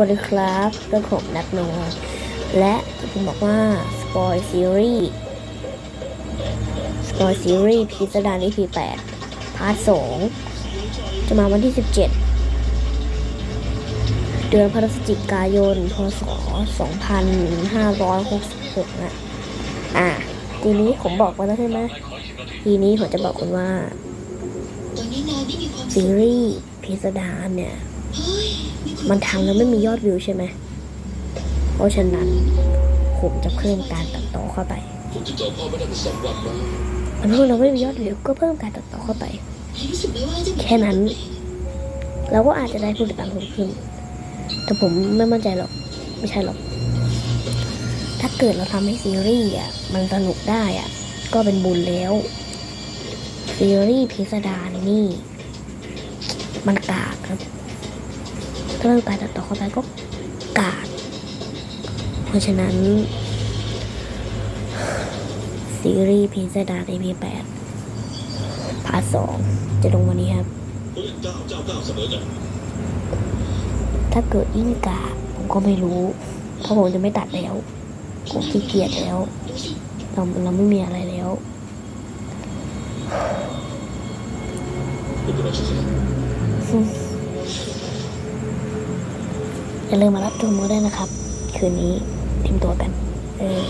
วัสดีครับเรื่องผมนักโนและผมบอกว่า Spoil Series Spoil Series พิสดาร EP 8พาร์ท2จะมาวันที่ 17 เดือนพฤศจิกายน พศ 2566 นะ อะ ทีนี้ผมบอกไว้แล้วใช่ไหมทีนี้ผมจะบอกคุณว่าซีรีส์พิสดารเนี่ย มันทำแล้วไม่มียอดวิวใช่ไหม เพราะฉะนั้นผมจะเพิ่มการตัดต่อเข้าไปอันแล้วมันเพิ่งเราไม่มียอดวิวก็เพิ่มการตัดต่อเข้าไป แค่นั้น เราก็อาจจะได้ผู้ติดตามเพิ่มขึ้น แต่ผมไม่มั่นใจหรอก ไม่ใช่หรอก ถ้าเกิดเราทำให้ซีรีส์อะมันสนุกได้อะ ก็เป็นบุญแล้วซีรีส์พิสดารนี่ มันกากครับ ถ้าเพิ่มการตัดต่อเข้าไปก็กากเพราะฉะนั้น ซีรีส์พิสดาร EP 8พาร์ทสองจะลงวันนี้ครับ ถ้าเกิดยิ่งกากผมก็ไม่รู้ เพราะผมจะไม่ตัดแล้ว ผมขี้เกียจแล้ว เราเราไม่มีอะไรแล้วเป็ อย่าลืมมารับชมกันด้วยนะครับ คืนนี้เตรียมตัวกัน เออ